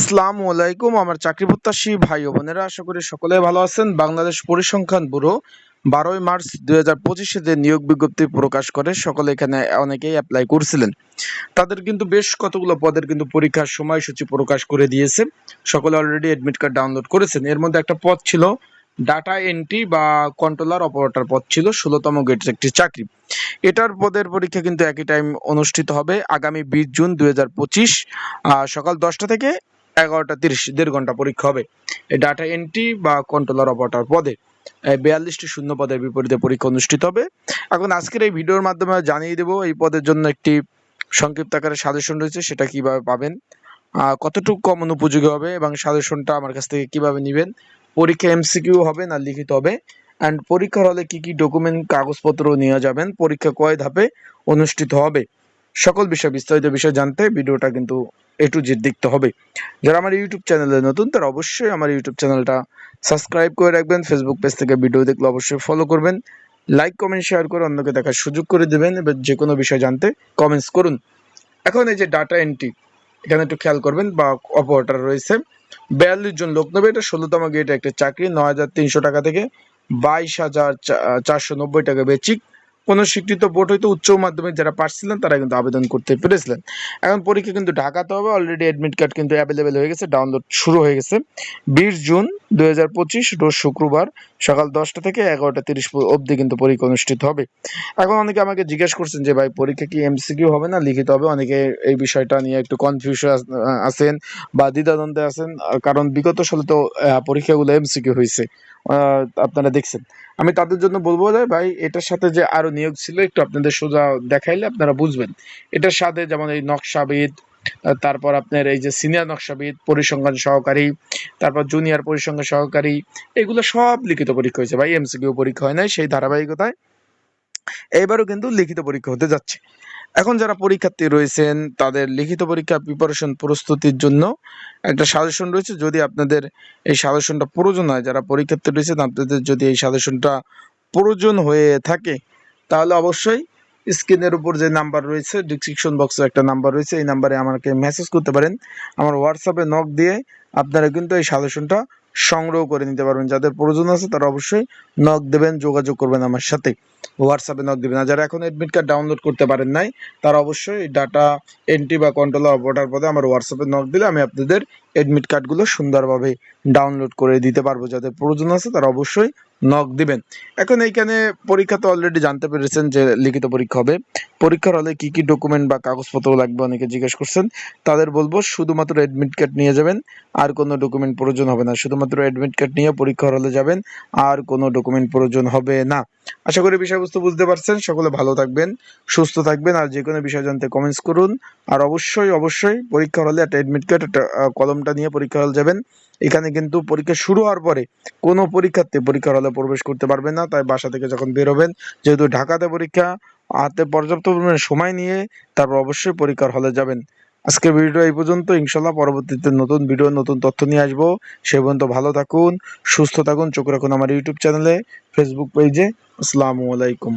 আসসালামু আলাইকুম, আমার চাকরি প্রত্যাশী ভাই ও বোনেরা, আশা করি সকলে ভালো আছেন। বাংলাদেশ পরিসংখ্যান ব্যুরো বারোই মার্চ দুই হাজার পঁচিশে যে নিয়োগ বিজ্ঞপ্তি প্রকাশ করে, সকলে এখানে অনেকেই অ্যাপ্লাই করছিলেন। তাদের কিন্তু বেশ কতগুলো পদের কিন্তু পরীক্ষার সময়সূচি প্রকাশ করে দিয়েছে। সকলে অলরেডি অ্যাডমিট কার্ড ডাউনলোড করেছেন। এর মধ্যে একটা পদ ছিল ডাটা এন্ট্রি বা কন্ট্রোলার অপারেটর পদ ছিল, ষোলোতম গেটের একটি চাকরি। এটার পদের পরীক্ষা কিন্তু একই টাইম অনুষ্ঠিত হবে, আগামী বিশ জুন দুই হাজার পঁচিশ সকাল দশটা থেকে এগারোটা তিরিশ, দেড় ঘণ্টা পরীক্ষা হবে। ডাটা এন্ট্রি বা কন্ট্রোলার অপারেটর পদে বিয়াল্লিশটি শূন্য পদের বিপরীতে পরীক্ষা অনুষ্ঠিত হবে। এখন আজকের এই ভিডিওর মাধ্যমে জানিয়ে দেবো এই পদের জন্য একটি সংক্ষিপ্ত আকারে সাজেশন রয়েছে, সেটা কীভাবে পাবেন কতটুকু কম অনুপযোগী হবে এবং সাজেশনটা আমার কাছ থেকে কীভাবে নেবেন, পরীক্ষা এমসিকিউ হবে না লিখিত হবে অ্যান্ড পরীক্ষার হলে কি কি ডকুমেন্ট কাগজপত্র নিয়ে যাবেন, পরীক্ষা কয় ধাপে অনুষ্ঠিত হবে। সকল বিষয় বিস্তারিত বিষয় জানতে ভিডিওটা কিন্তু এ টু জেড দেখতে হবে। যারা আমার ইউটিউব চ্যানেলে নতুন, তারা অবশ্যই আমার ইউটিউব চ্যানেলটা সাবস্ক্রাইব করে রাখবেন। ফেসবুক পেজ থেকে ভিডিও দেখলে অবশ্যই ফলো করবেন। লাইক কমেন্ট শেয়ার করে অন্যকে দেখার সুযোগ করে দেবেন। এবার যে কোনো বিষয় জানতে কমেন্টস করুন। এখন এই যে ডাটা এন্ট্রি এখানে একটু খেয়াল করবেন, বা অপারেটর রয়েছে। বিয়াল্লিশ জন লোক নেবে, এটা ষোলোতম গেটে একটা চাকরি, নয় হাজার তিনশো টাকা থেকে বাইশ হাজার চারশো নব্বই টাকা বেচিক। কোনো স্বীকৃত বোর্ড হয়তো উচ্চ মাধ্যমিক যারা পারছিলেন তারা কিন্তু আবেদন করতে পেরেছিলেন। এখন পরীক্ষা কিন্তু ঢাকাতে হবে অলরেডি অ্যাডমিট কার্ড কিন্তু অ্যাভেলেবেল হয়ে গেছে ডাউনলোড শুরু হয়ে গেছে। বিশ জুন দুই হাজার পঁচিশ, রোজ শুক্রবার সকাল দশটা থেকে এগারোটা তিরিশ অবধি কিন্তু পরীক্ষা অনুষ্ঠিত হবে। এখন অনেকে আমাকে জিজ্ঞেস করছেন যে, ভাই, পরীক্ষা কি এমসিকিউ হবে না লিখিত হবে? অনেকে এই বিষয়টা নিয়ে একটু কনফিউশন আছেন বা দ্বিধাদ্বন্দ্বে আছেন। কারণ বিগত সালে তো পরীক্ষাগুলো এমসিকিউ হয়েছে আপনারা দেখছেন। আমি তাদের জন্য বলব যে, ভাই, এটার সাথে যে আরও নিয়োগ ছিল, একটু আপনাদের সোজা দেখাইলে আপনারা বুঝবেন। এটার সাথে যেমন এই নকশাবিদ তারপর আপনার এই যে সিনিয়র নকশাবিদ, পরিসংখ্যান সহকারী, তারপর জুনিয়র পরিসংখ্যান সহকারী, এগুলো সব লিখিত পরীক্ষা হয়েছে ভাই, এমসিকিউ পরীক্ষা হয় নাই, সেই ধারাবাহিকতায়। এইবারও কিন্তু লিখিত পরীক্ষা হতে যাচ্ছে। এখন যারা পরীক্ষার্থী রয়েছেন, তাদের লিখিত পরীক্ষা প্রিপারেশন প্রস্তুতির জন্য একটা সাজেশন রয়েছে। যদি আপনাদের এই সাজেশনটা প্রয়োজন হয়, যারা পরীক্ষার্থী রয়েছেন, আপনাদের যদি এই সাজেশনটা প্রয়োজন হয়ে থাকে তাহলে অবশ্যই স্ক্রিনের উপর যে নাম্বার রয়েছে ডিসক্রিপশন বক্সে একটা নাম্বার রয়েছে, এই নাম্বারে আমাকে মেসেজ করতে পারেন। আমার হোয়াটসঅ্যাপে নক দিয়ে আপনারা কিন্তু এই সাজেশনটা সংগ্রহ করে নিতে পারবেন। যাদের প্রয়োজন আছে তারা অবশ্যই নক দেবেন, যোগাযোগ করবেন আমার সাথে। হোয়াটসঅ্যাপে নক দেবেন। আর যারা এখন অ্যাডমিট কার্ড ডাউনলোড করতে পারেন নাই, তারা অবশ্যই ডাটা এন্ট্রি বা কন্ট্রোল অপারেটর পদে আমার হোয়াটসঅ্যাপে নক দিলে আমি আপনাদের অ্যাডমিট কার্ডগুলো সুন্দরভাবে ডাউনলোড করে দিতে পারব। যাদের প্রয়োজন আছে, তারা অবশ্যই নক দিবেন। এখন এইখানে পরীক্ষা তো অলরেডি জানতে পেরেছেন যে লিখিত পরীক্ষা হবে। পরীক্ষার হলে কি কি ডকুমেন্ট বা কাগজপত্র লাগবে অনেকে জিজ্ঞেস করছেন। তাদের বলব, শুধুমাত্র অ্যাডমিট কার্ড নিয়ে যাবেন, আর কোনো ডকুমেন্ট প্রয়োজন হবে না। শুধুমাত্র অ্যাডমিট কার্ড নিয়ে পরীক্ষার হলে যাবেন, আর কোনো ডকুমেন্ট প্রয়োজন হবে না। আশা করি বিষয়বস্তু বুঝতে পারছেন। সকলে ভালো থাকবেন, সুস্থ থাকবেন, আর যে কোনো বিষয় জানতে কমেন্টস করুন। আর অবশ্যই অবশ্যই পরীক্ষার হলে একটা অ্যাডমিট কার্ড একটা কলমটা নিয়ে পরীক্ষা হলে যাবেন। এখানে কিন্তু পরীক্ষা শুরু হওয়ার পরে কোনো পরীক্ষার্থী পরীক্ষার হলে প্রবেশ করতে পারবে না। তাই বাসা থেকে যখন বেরোবেন যেহেতু ঢাকাতে পরীক্ষা, হাতে পর্যাপ্ত পরিমাণে সময় নিয়ে তারপর অবশ্যই পরীক্ষার হলে যাবেন। আজকের ভিডিও এই পর্যন্ত। ইনশাল্লাহ পরবর্তীতে নতুন ভিডিও, নতুন তথ্য নিয়ে আসব। সে পর্যন্ত ভালো থাকুন, সুস্থ থাকুন, চোখ রাখুন আমার ইউটিউব চ্যানেলে ফেসবুক পেজে আসসালামু আলাইকুম।